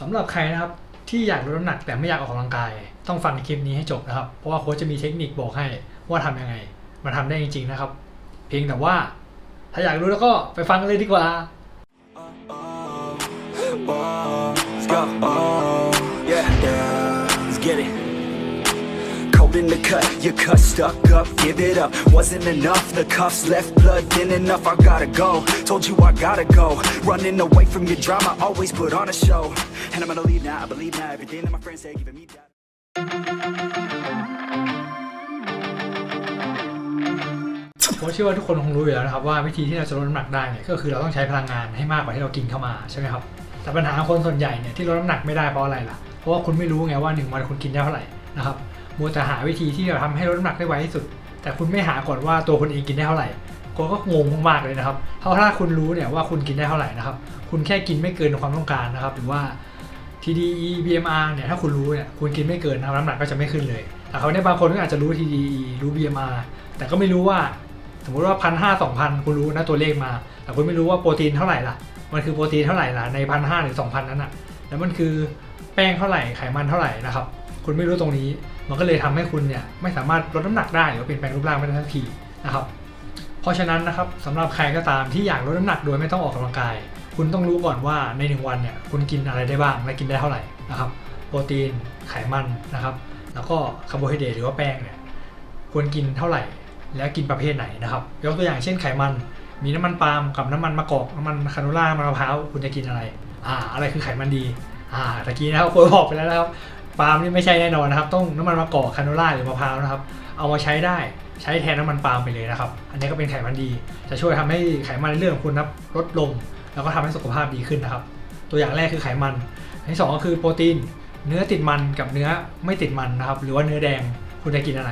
สำหรับใครนะครับที่อยากลดน้ำหนักแต่ไม่อยากออกกำลังกาย ต้องฟังคลิปนี้ให้จบนะครับ เพราะว่าโค้ชจะมีเทคนิคบอกให้ว่าทำยังไง มันทำได้จริงๆนะครับ เพียงแต่ว่าถ้าอยากรู้แล้วก็ไปฟังกันเลยดีกว่า let's go. Oh, yeah, yeah, let's get it. Cold in the cut, you cut stuck up, give it up. Wasn't enough, the cuffs left blood thin enough. I gotta go. Told you I gotta go. Running away from your drama, always put on a show. And I'm gonna leave now, I believe now everything that my friends say, giving me doubt. ผมเชื่อว่าทุกคนคงรู้อยู่แล้วนะครับว่าวิธีที่เราจะลดน้ำหนักได้เนี่ยก็คือเราต้องใช้พลังงานให้มากกว่าที่เรากินเข้ามาใช่ไหมครับแต่ปัญหาคนส่วนใหญ่เนี่ยที่ลดน้ำหนักไม่ได้เพราะอะไรล่ะเพราะว่าคุณไม่รู้ไงว่าหนึ่งวันคุณกินได้เท่าไหร่นะครับ มัวแต่หาวิธีที่จะทำให้ลดน้ำหนักได้ไวที่สุด แต่คุณไม่หาก่อนว่าตัวคุณเองกินได้เท่าไหร่คุณก็งงมากๆเลยนะครับเพราะถ้าคุณรู้เนี่ยว่าคุณกินได้เท่าไหร่นะครับ คุณแค่กินไม่เกินความต้องการนะครับ หรือว่า TDE BMR เนี่ยถ้าคุณรู้เนี่ยคุณกินไม่เกินน้ำหนักก็จะไม่ขึ้นเลย แต่เขาเนี่ยบางคนก็อาจจะรู้ TDE รู้ BMR แต่ก็ไม่รู้ว่า สมมติว่าพันห้าสองพันคุณรู้นะตัวเลขมา แต่คุณไม่รู้ว่าโปรตีนเท่าไหร่ล่ะ มันคือโปรตีนเท่าไหร่ล่ะในพันห้าหรือสองพันนั้นอะแล้วมันคือแป้งเท่าไหร่ไขมันเท่าไหร่นะครับ คุณไม่รู้ตรงนี้ มันก็เลยทำให้คุณเนี่ยไม่สามารถลดน้ำหนักได้หรือว่าเปลี่ยนแปลงรูปร่างไม่ได้ทันทีนะครับ เพราะฉะนั้นนะครับสำหรับใครก็ตามที่อยากลดน้ำหนักโดยไม่ต้องออกกำลังกาย คุณต้องรู้ก่อนว่าในหนึ่งวันเนี่ยคุณกินอะไรได้บ้างและกินได้เท่าไหร่นะครับโปรตีนไขมันนะครับ แล้วก็คาร์โบไฮเดรตหรือว่าแป้งเนี่ยควรกินเท่าไหร่ และกินประเภทไหนนะครับ ยกตัวอย่างเช่นไขมัน มีน้ำมันปาล์มกับน้ำมันมะกอกน้ำมันคาโนล่ามันมะพร้าวคุณจะกินอะไร อ่า อะไรคือไขมันดี อ่าตะกี้นะครับโค้ชบอกไปแล้วนะครับ ปาล์มนี่ไม่ใช่แน่นอนนะครับ ต้องน้ำมันมะกอกคาโนล่าหรือมะพร้าวนะครับ เอามาใช้ได้ใช้แทนน้ำมันปาล์มไปเลยนะครับ อันนี้ก็เป็นไขมันดี จะช่วยทำให้ไขมันในเลือดของคุณนะครับลดลง แล้วก็ทำให้สุขภาพดีขึ้นนะครับ ตัวอย่างแรกคือไขมันอันที่สองก็คือโปรตีน เนื้อติดมันกับเนื้อไม่ติดมันนะครับ หรือว่าเนื้อแดงคุณจะกินอะไร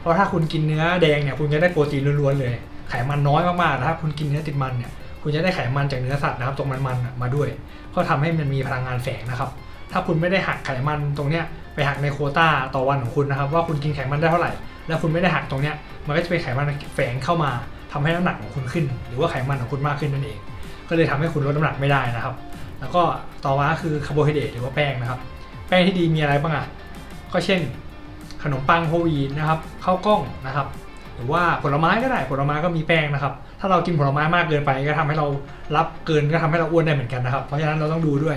เพราะถ้าคุณกินเนื้อแดงเนี่ยคุณจะได้โปรตีนล้วนๆเลย ไขมันน้อยมากๆแต่ถ้าคุณกินเนื้อติดมันเนี่ยคุณจะได้ไขมันจากเนื้อสัตว์นะครับตรงมันๆมาด้วย ก็ทำให้มันมีพลังงานแฝงนะครับ ถ้าคุณไม่ได้หักไขมันตรงเนี้ยไปหักในโคต้าต่อวันของคุณนะครับ ว่าคุณกินไขมันได้เท่าไหร่ แล้วคุณไม่ได้หักตรงเนี้ยมันก็จะเป็นไขมันแฝงเข้ามาทำให้น้ำหนักของคุณขึ้น หรือว่าไขมันของคุณมากขึ้นนั่นเอง ก็เลยทำให้คุณลดน้ำหนักไม่ได้นะครับ แล้วก็ต่อมาคือคาร์โบไฮเดรตหรือว่าแป้งนะครับ แป้งที่ดีมีอะไรบ้างอะก็เช่น ขนมปังโฮลวีตนะครับข้าวกล้องนะครับหรือว่าผลไม้ก็ได้ผลไม้ก็มีแป้งนะครับ ถ้าเรากินผลไม้มากเกินไปก็ทำให้เรารับเกินก็ทำให้เราอ้วนได้เหมือนกันนะครับ เพราะฉะนั้นเราต้องดูด้วย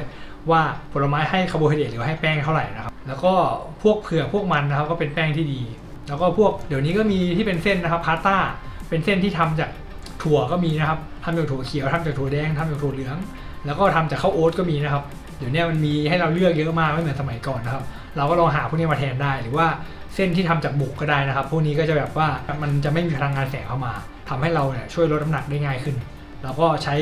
ว่าผลไม้ให้คาร์โบไฮเดรตหรือให้แป้งเท่าไหร่นะครับ แล้วก็พวกเผือกพวกมันนะครับก็เป็นแป้งที่ดี แล้วก็พวกเดี๋ยวนี้ก็มีที่เป็นเส้นนะครับพาสต้าเป็นเส้นที่ทำจากถั่วก็มีนะครับทำจากถั่วเขียวทำจากถั่วแดงทำจากถั่วเหลือง แล้วก็ทำจากข้าวโอ๊ตก็มีนะครับ เดี๋ยวนี้มันมีให้เราเลือกเยอะมากไม่เหมือนสมัยก่อนนะครับ เราก็ลองหาพวกนี้มาแทนได้ หรือว่าเส้นที่ทำจากบุกก็ได้นะครับ พวกนี้ก็จะแบบว่ามันจะไม่มีพลังงานแฝงเข้ามาทำให้เราเนี่ยช่วยลดน้ำหนักได้ง่ายขึ้น แล้วก็ใช้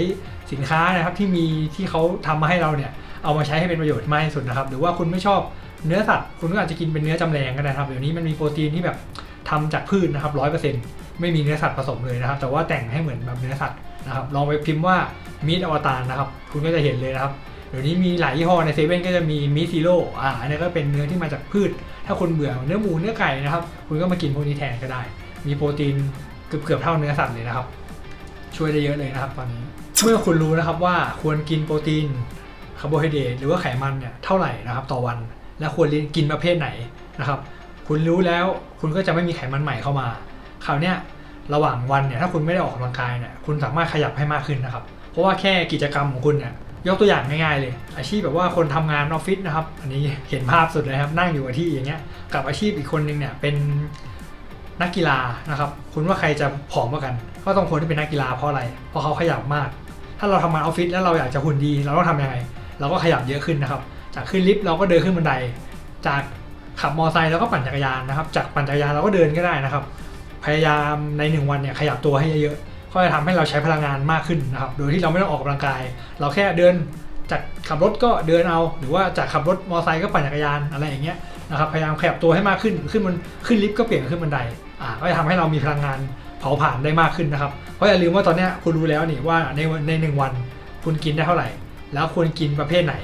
สินค้านะครับที่มีที่เขาทำมาให้เราเนี่ย เอามาใช้ให้เป็นประโยชน์มากที่สุดนะครับ หรือว่าคุณไม่ชอบเนื้อสัตว์คุณก็อาจจะกินเป็นเนื้อจำแรงก็ได้ครับ เดี๋ยวนี้มันมีโปรตีนที่แบบทำจากพืชนะครับร้อยเปอร์เซ็นต์ไม่มีเนื้อสัตว์ผสมเลยนะครับ แต่ว่าแต่งให้เหมือนแบบเนื้อสัตว์นะครับ ลองไปพิมพ์ว่ามีดอวตารนะครับ คุณก็จะเห็นเลยนะครับ เดี๋ยวนี้มีหลายยี่ห้อในเซเว่นก็จะมีมิซิโร่อ่าอันนี้ก็เป็นเนื้อที่มาจากพืช ถ้าคุณเบื่อเนื้อหมูเนื้อไก่นะครับ คุณก็มากินพวกนี้แทนก็ได้ มีโปรตีนเกือบเกือบเท่าเนื้อสัตว์เลยนะครับ ช่วยได้เยอะเลยนะครับ ตอนนี้ เมื่อคุณรู้นะครับว่าควรกินโปรตีนาร์โบไฮเดรตหรือว่าไขมันเนี่ยเท่าไหร่นะครับต่อวัน และควรกินประเภทไหนนะครับ คุณรู้แล้วคุณก็จะไม่มีไขมันใหม่เข้ามา คราวเนี้ยระหว่างวันเนี่ยถ้าคุณไม่ได้ออกกำลังกายเนี่ยคุณสามารถขยับให้มากขึ้นนะครับ เพราะว่าแค่กิจกรรมของคุณเนี่ยยกตัวอย่างง่ายๆเลย อาชีพแบบว่าคนทำงานออฟฟิศนะครับ อันนี้เห็นภาพสุดเลยครับนั่งอยู่กับที่อย่างเงี้ยกับอาชีพอีกคนนึงเนี่ยเป็นนักกีฬานะครับ คุณว่าใครจะผอมกว่ากัน ก็ต้องคนที่เป็นนักกีฬาเพราะอะไร เพราะเขาขยับมาก ถ้าเราทำงานออฟฟิศแล้วเราอยากจะหุ่นดี เราต้องทำยังไง เราก็ขยับเยอะขึ้นนะครับ จากขึ้นลิฟต์เราก็เดินขึ้นบันได จากขับมอเตอร์ไซค์เราก็ปั่นจักรยานนะครับ จากปั่นจักรยานเราก็เดินก็ได้นะครับ พยายามในหนึ่งวันเนี่ยขยับตัวให้เยอะๆก็จะทำให้เราใช้พลังงานมากขึ้นนะครับ โดยที่เราไม่ต้องออกกำลังกาย เราแค่เดินจากขับรถก็เดินเอา หรือว่าจากขับรถมอเตอร์ไซค์ก็ปั่นจักรยานอะไรอย่างเงี้ยนะครับ พยายามขยับตัวให้มากขึ้น ขึ้นมันขึ้นลิฟต์ก็เปลี่ยนขึ้นบันได อ่า ก็จะทำให้เรามีพลังงานเผาผลาญได้มากขึ้นนะครับ เพราะอย่าลืมว่าตอนเนี้ยคุณรู้แล้วนี่ว่าในในหนึ่งวันคุณกินได้เท่าไหร่ แล้วควรกินประเภทไหน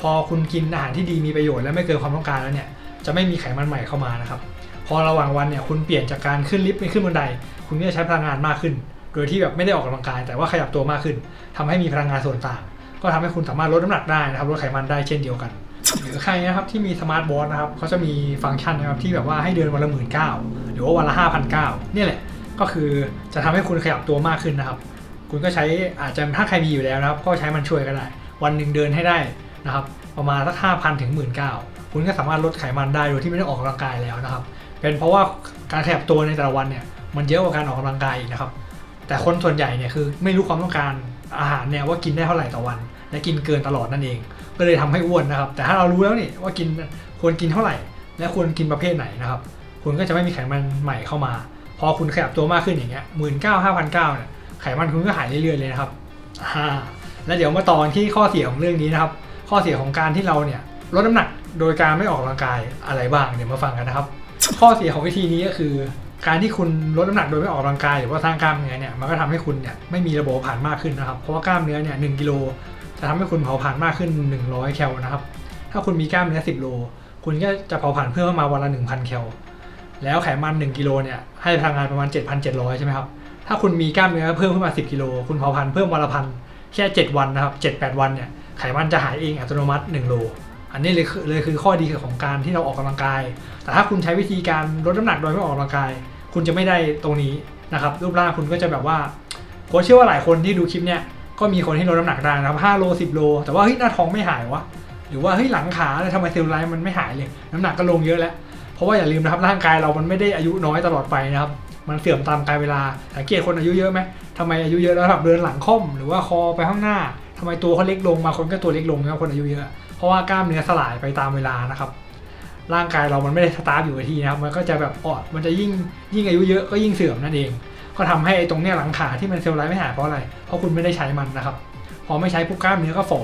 พอคุณกินอาหารที่ดีมีประโยชน์และไม่เกินความต้องการแล้วเนี่ยจะไม่มีไขมันใหม่เข้ามานะครับ พอระหว่างวันเนี่ยคุณเปลี่ยนจากการขึ้นลิฟต์ไปขึ้นบันได คุณก็จะใช้พลังงานมากขึ้น โดยที่แบบไม่ได้ออกกำลังกาย แต่ว่าขยับตัวมากขึ้นทำให้มีพลังงานส่วนต่าง ก็ทำให้คุณสามารถลดน้ำหนักได้นะครับลดไขมันได้เช่นเดียวกันหรือใครนะครับที่มีสมาร์ทวอทนะครับเขาจะมีฟังก์ชันนะครับที่แบบว่าให้เดินวันละหมื่นเก้าหรือว่าวันละห้าพันเก้าเนี่ยแหละก็คือจะทำให้คุณขยับตัวมากขึ้นนะครับ คุณก็ใช้อาจจะถ้าใครมีอยู่แล้วนะครับ ก็ใช้มันช่วยก็ได้ วันหนึ่งเดินให้ได้นะครับประมาณสักห้าพันถึงหมื่นเก้าคุณก็สามารถลดไขมันได้โดยที่ไม่ต้องออกกำลังกายแล้วนะครับ เป็นเพราะว่าการขยับตัวในแต่ละวันเนี่ยมันเยอะกว่าการออกกำลังกายอีกนะครับ แต่คนส่วนใหญ่เนี่ยคือไม่รู้ความต้องการอาหารเนี่ยว่ากินได้เท่าไหร่ต่อวัน และกินเกินตลอดนั่นเอง ก็เลยทำให้อ้วนนะครับ แต่ถ้าเรารู้แล้วนี่ว่ากินควรกินเท่าไหร่ และควรกินประเภทไหนนะครับ คุณก็จะไม่มีไขมันใหม่เข้ามา พอคุณขยับตัวมากขึ้นอย่างเงี้ยหมื่นเก้าห้าพันเก้าเนี่ยไขมันคุณก็หายเรื่อยๆเลยนะครับอ่า แล้วเดี๋ยวมาตอนที่ข้อเสียของเรื่องนี้นะครับ ข้อเสียของการที่เราเนี่ยลดน้ำหนักโดยการไม่ออกกำลังกายอะไรบ้างเดี๋ยวมาฟังกันนะครับ ข้อเสียของวิธีนี้ก็คือ การที่คุณลดน้ำหนักโดยไม่ออกกำลังกายหรือว่าสร้างกล้ามเนื้อเนี่ยมันก็ทำให้คุณเนี่ยไม่มีระบบเผาผลาญมากขึ้นนะครับ เพราะว่ากล้ามเนื้อเนี่ยหกิโลจะทำให้คุณเผาผลาญมากขึ้น 100 แคลนะครับ ถ้าคุณมีกล้ามเนื้อ10โลคุณก็จะเผาผลาญเพิ่มมาวันละ1,000 แคลแล้วไขมัน1กิโลเนี่ยให้พลังงานประมาณ 7,700 ใช่ไหมครับถ้าคุณมีกล้ามเนื้อเพิ่มขึ้นมา 10กิโลคุณเผาผลาญเพิ่มวันละพัน แค่ 7 วันนะครับ7-8 วันเนี่ยไขมันจะหายเองอัตโนมัติ1โลอันนี้เลยคือเลยคือข้อดีของการที่เราออกกำลังกาย แต่ถ้าคุณใช้วิธีการลดน้ำหนักโดยไม่ออกกำลังกาย คุณจะไม่ได้ตรงนี้นะครับรูปร่างคุณก็จะแบบว่าโค้ชเชื่อว่าหลายคนที่ดูคลิปเนี่ยก็มีคนที่ลดน้ำหนักได้นะครับ5โล10 โล แต่ว่าเฮ้ยหน้าท้องไม่หายวะหรือว่าเฮ้ยหลังขาเลยทำไมเซลลูไลท์มันไม่หายเลย น้ำหนักก็ลงเยอะแล้ว เพราะว่าอย่าลืมนะครับร่างกายเรามันไม่ได้อายุน้อยตลอดไปนะครับ มันเสื่อมตามกาลเวลาสังเกตคนอายุเยอะไหมทำไมอายุเยอะแล้วแบบเดินหลังค่อมหรือว่าคอไปข้างหน้าทำไมตัวเขาเล็กลงมาคนก็ตัวเล็กลงนะครับคนอายุเยอะเพราะว่ากล้ามเนื้อสลายไปตามเวลานะครับร่างกายเรามันไม่ได้สตาร์ทอยู่กับที่นะครับมันก็จะแบบอ่อนมันจะยิ่งยิ่งอายุเยอะก็ยิ่งเสื่อมนั่นเอง ก็ทำให้ไอ้ตรงเนี้ยหลังขาที่มันเซลลูไลท์ไม่หายเพราะอะไร เพราะคุณไม่ได้ใช้มันนะครับ พอไม่ใช้ปุ๊บกล้ามเนื้อก็ฝ่อ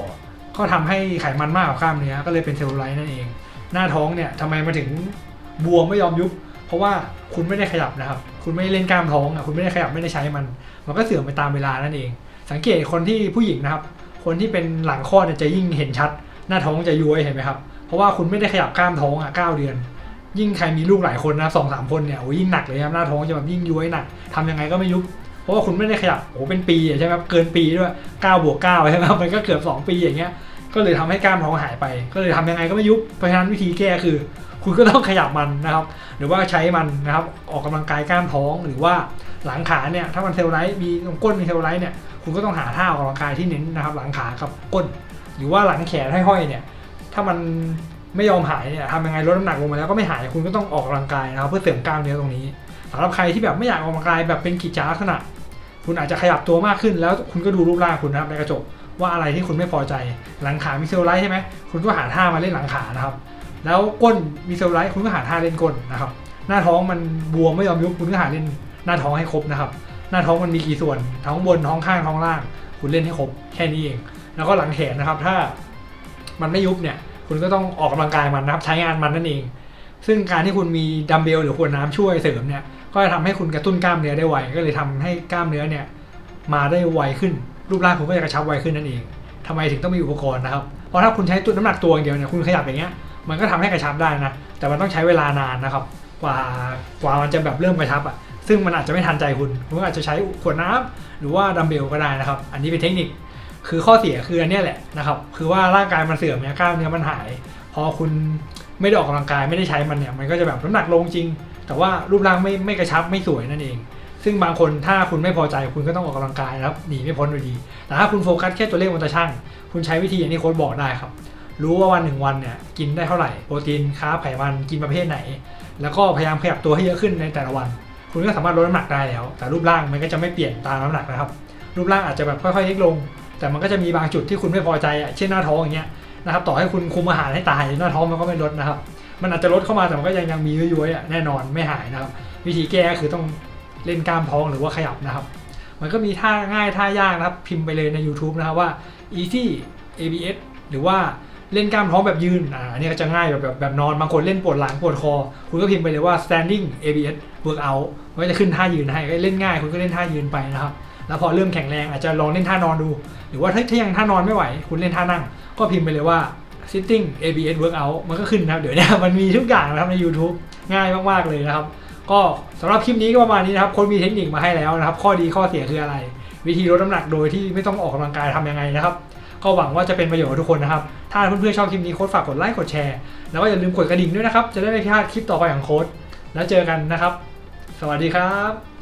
ก็ทำให้ไขมันมากกว่ากล้ามเนื้อก็เลยเป็นเซลลูไลท์นั่นเอง หน้าท้องเนี่ยทำไมมาถึงบวมไม่ยอมยุบ เพราะว่าคุณไม่ได้ขยับนะครับ คุณไม่ได้เล่นกล้ามท้องอะคุณไม่ได้ขยับไม่ได้ใช้มัน มันก็เสื่อมไปตามเวลานั่นเอง สังเกตคนที่ผู้หญิงนะครับ คนที่เป็นหลังคลอดจะยิ่งเห็นชัด หน้าท้องจะย้วยเห็นไหมครับเพราะว่าคุณไม่ได้ขยับกล้ามท้องอะเก้าเดือน ยิ่งใครมีลูกหลายคนนะสองสามคนเนี่ยโอ้ยยิ่งหนักเลยครับหน้าท้องจะแบบยิ่งย้วยหนักทำยังไงก็ไม่ยุบเพราะว่าคุณไม่ได้ขยับโอ้เป็นปีใช่ไหมครับเกินปีด้วย9บวก9ใช่ไหมครับมันก็เกือบ2 ปีอย่างเงี้ย ก็เลยทำให้กล้ามท้องหายไป ก็เลยทำยังไงก็ไม่ยุบ เพราะฉะนั้นวิธีแก้คือ คุณก็ต้องขยับมันนะครับ หรือว่าใช้มันนะครับออกกำลังกายกล้ามท้องหรือว่าหลังขาเนี่ยถ้ามันเซลลูไลท์มีตรงก้นมีเซลลูไลท์เนี่ยคุณก็ต้องหาท่าออกกำลังกายที่เน้นนะครับ หลังขากับก้น หรือว่าหลังแขนให้ห้อยเนี่ยถ้ามันไม่ยอมหายเนี่ยทำยังไงลดน้ำหนักลงมาแล้วก็ไม่หายคุณก็ต้องออกกำลังกายนะครับเพื่อเสริมกล้ามเนื้อตรงนี้สำหรับใครที่แบบไม่อยากออกกำลังกายแบบเป็นกิจจลักษณะ คุณอาจจะขยับตัวมากขึ้น แล้วคุณก็ดูรูปร่างคุณนะครับในกระจกว่าอะไรที่คุณไม่พอใจหลังขามีเซลลูไลท์ใช่ไหมคุณก็หาท่ามาเล่นหลังขานะครับ แล้วก้นมีเซลลูไลท์คุณก็หาท่าเล่นก้นนะครับ หน้าท้องมันบวมไม่ยอมยุบคุณก็หาเล่นหน้าท้องให้ครบนะครับ หน้าท้องมันมีกี่ส่วนท้องบนท้องข้างท้องล่าง คุณเล่นให้ครบแค่นี้เอง แล้วก็หลังแขนนะครับ ถ้ามันไม่ยุบเนี่ย คุณก็ต้องออกกำลังกายมันนะครับ ใช้งานมันนั่นเอง ซึ่งการที่คุณมีดัมเบลหรือขวดน้ำช่วยเสริมเนี่ยก็จะทำให้คุณกระตุ้นกล้ามเนื้อได้ไวก็เลยทำให้กล้ามเนื้อเนี่ยมาได้ไวขึ้น รูปร่างคุณก็จะกระชับไวขึ้นนั่นเองทำไมถึงต้องมีอุปกรณ์นะครับเพราะถ้าคุณใช้ตัวน้ำหนักตัวอย่างเดียวเนี่ยคุณขยับอย่างเงี้ย มันก็ทำให้กระชับได้นะ แต่มันต้องใช้เวลานานนะครับ กว่ากว่ามันจะแบบเริ่มกระชับอะ ซึ่งมันอาจจะไม่ทันใจคุณ คุณอาจจะใช้ขวดน้ำหรือว่าดัมเบลก็ได้นะครับ อันนี้เป็นเทคนิค คือข้อเสียคืออันนี้แหละนะครับ คือว่าร่างกายมันเสื่อมเนี่ยกล้ามเนื้อมันหาย พอคุณไม่ได้ออกกำลังกายไม่ได้ใช้มันเนี่ย มันก็จะแบบน้ำหนักลงจริง แต่ว่ารูปร่างไม่ไม่กระชับไม่สวยนั่นเอง ซึ่งบางคนถ้าคุณไม่พอใจคุณก็ต้องออกกำลังกายนะครับหนีไม่พ้นอยู่ดี แต่ถ้าคุณโฟกัสแค่ตัวเลขบนตาช่างคุณใช้วิธีอย่างที่โค้ชบอกได้ครับ รู้ว่าวันหนึ่งวันเนี่ยกินได้เท่าไหร่โปรตีนคาร์บไขมันกินประเภทไหน แล้วก็พยายามขยับตัวให้เยอะขึ้นในแต่ละวัน คุณก็สามารถลดน้ำหนักได้แล้ว แต่รูปร่างมันก็จะไม่เปลี่ยนตามน้ำหนักนะครับ รูปร่างอาจจะแบบค่อยๆเล็กลง แต่มันก็จะมีบางจุดที่คุณไม่พอใจอะเช่นหน้าท้องอย่างเงี้ยนะครับต่อให้คุณคุมอาหารให้ตายหน้าท้องมันก็ไม่ลดนะครับ มันอาจจะลดเข้ามาแต่มันก็ยังยังมีย้วยๆอะแน่นอนไม่หายนะครับ วิธีแก้ก็คือต้องเล่นกล้ามท้องหรือว่าขยับนะครับ มันก็มีท่าง่ายท่ายากนะครับพิมพ์ไปเลยใน YouTube นะครับว่า easy abs หรือว่า เล่นกล้ามท้องแบบยืน อ่าอันนี้ก็จะง่ายแบบแบบแบบนอน บางคนเล่นปวดหลังปวดคอ คุณก็พิมพ์ไปเลยว่า standing abs workout มันก็จะขึ้นท่ายืนให้เล่นง่าย คุณก็เล่นท่ายืนไปนะครับ แล้วพอเริ่มแข็งแรงอาจจะลองเล่นท่านอนดู หรือว่าถ้าถ้ายังท่านอนไม่ไหว คุณเล่นท่านั่ง ก็พิมพ์ไปเลยว่า sitting abs workout มันก็ขึ้นนะครับ เดี๋ยวเนี้มันมีทุกอย่างนะครับใน YouTube ง่ายมากๆเลยนะครับ ก็สำหรับคลิปนี้ก็ประมาณนี้นะครับ คนมีเทคนิคมาให้แล้วนะครับ ข้อดีข้อเสียคืออะไร วิธีลดน้ำหนักโดยที่ไม่ต้องออกกำลังกายทำยังไงนะครับ ก็หวังว่าจะเป็นประโยชน์กับทุกคนนะครับ ถ้าเพื่อนๆชอบคลิปนี้โค้ดฝากกดไลค์กดแชร์ แล้วก็อย่าลืมกดกระดิ่งด้วยนะครับ จะได้ไม่พลาดคลิปต่อไปของโค้ดแล้วเจอกันนะครับ สวัสดีครับ